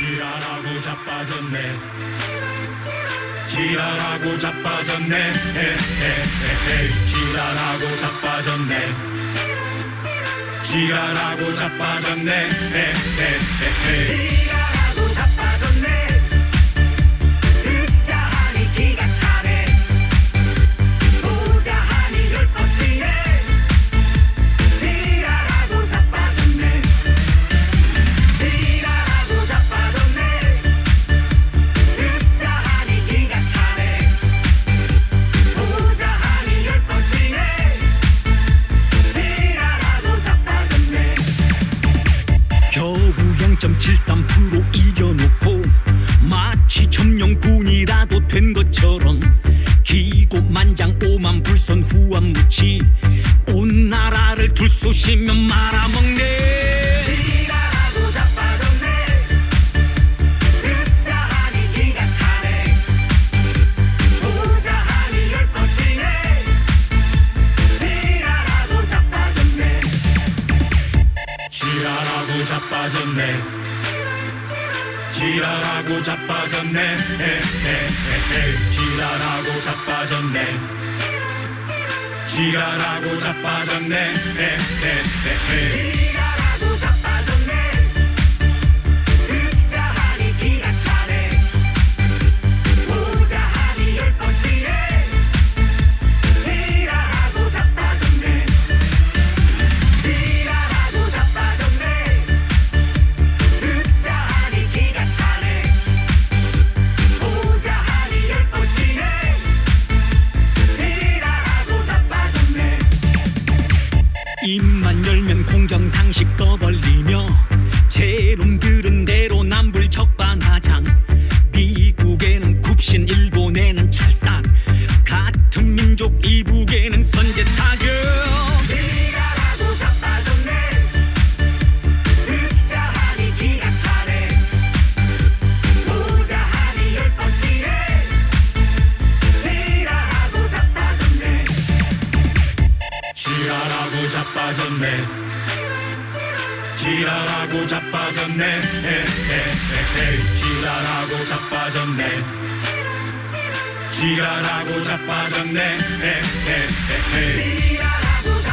지랄하고 자빠졌네. 지랄하고 자빠졌네. 에에에에 지랄하고 자빠졌네. 지랄하고 자빠졌네. 에에에 0.73% 이겨놓고 마치 점령군이라도 된 것처럼 기고만장 오만 불선 후한 무치 온 나라를 불쏘시면 말아먹네. 지랄하고 자빠졌네. 듣자 하니 기가 차네. 보자 하니 열 뻗치네. 지랄하고 자빠졌네. 지랄하고 자빠졌네 지랄하고 자빠졌네. 에에에에 지랄하고 자빠졌네. 지랄하고 자빠졌네. 에에에에 입만 열면 공정상식 떠벌리며 제놈 자빠졌네. 지랄하고 자빠졌네. 지랄하고 자빠졌네. 지랄하고 자빠졌네. 지랄하고 자빠졌네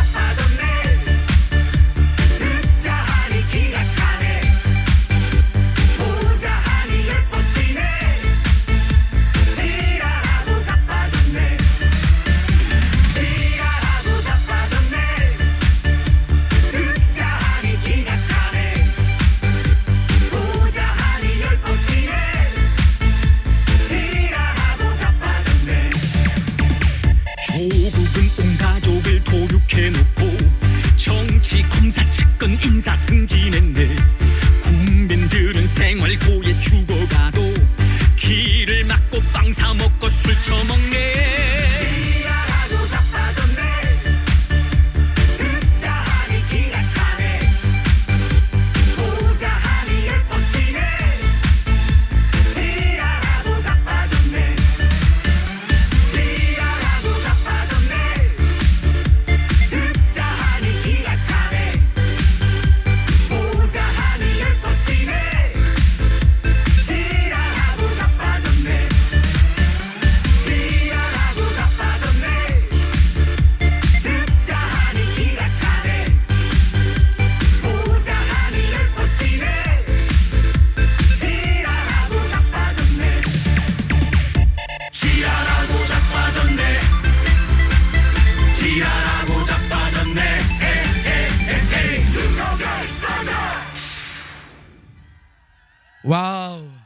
에